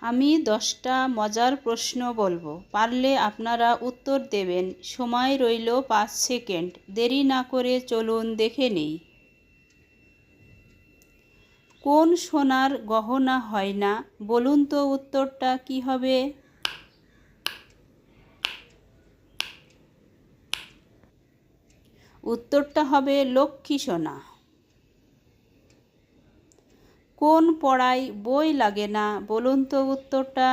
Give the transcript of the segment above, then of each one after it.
আমি দশটা মজার প্রশ্ন বলব। পারলে আপনারা উত্তর দেবেন। সময় রইল পাঁচ সেকেন্ড। দেরি না করে চলুন দেখে নিই। কোন সোনার গহনা হয় না? বলুন তো উত্তরটা কি হবে? উত্তরটা হবে লক্ষ্মী সোনা। কোন পড়ায় বই লাগে না? বলুন তো উত্তরটা।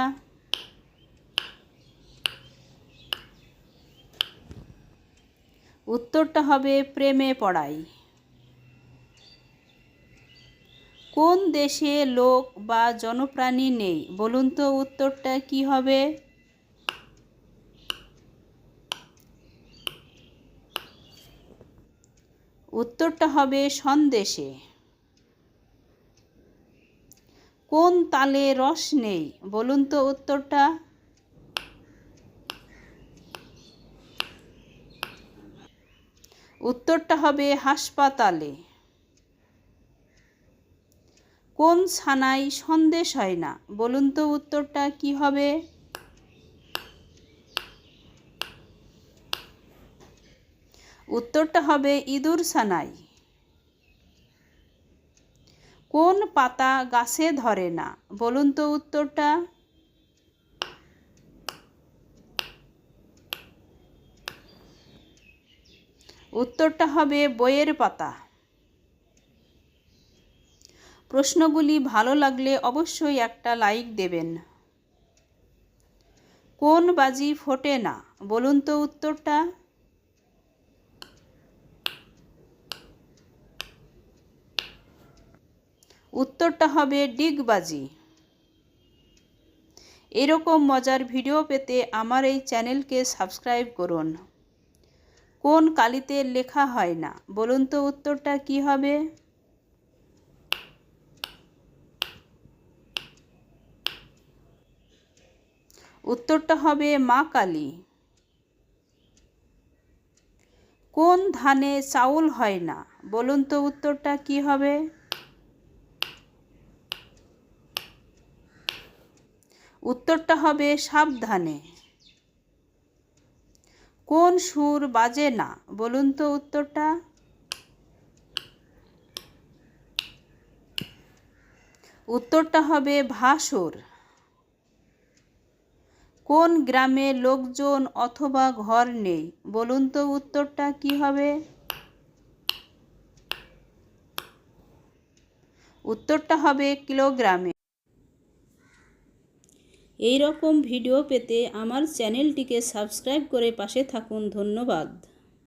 উত্তরটা হবে প্রেমে পড়াই কোন দেশে লোক বা জনপ্রাণী নেই? বলুন তো উত্তরটা কি হবে? উত্তরটা হবে সন্দেশে। কোন তালে রস নেই? বলুন তো উত্তরটা। উত্তরটা হবে হাসপাতালে। কোন ছানায় সন্দেশ হয় না? বলুন তো উত্তরটা কি হবে? উত্তরটা হবে ইঁদুর ছানাই কোন পাতা গাছে ধরে না? বলুন তো উত্তরটা। উত্তরটা হবে বইয়ের পাতা। প্রশ্নগুলি ভালো লাগলে অবশ্যই একটা লাইক দেবেন। কোন বাজি ফোটে না? বলুন তো উত্তরটা। উত্তরটা হবে ডিগবাজি। এরকম মজার ভিডিও পেতে আমার এই চ্যানেলকে সাবস্ক্রাইব করুন। কোন কালিতে লেখা হয় না? বলুন তো উত্তরটা কি হবে? উত্তরটা হবে মা কালী। কোন ধানে চাউল হয় না? বলুন তো উত্তরটা কি হবে? উত্তরটা হবে সাবধানে। কোন সুর বাজে না? বলুন তো উত্তরটা। উত্তরটা হবে ভাসুর। কোন গ্রামে লোকজন অথবা ঘর নেই? বলুন তো উত্তরটা কি হবে? উত্তরটা হবে কিলোগ্রামে। এই রকম ভিডিও পেতে আমার চ্যানেলটিকে সাবস্ক্রাইব করে পাশে থাকুন ধন্যবাদ।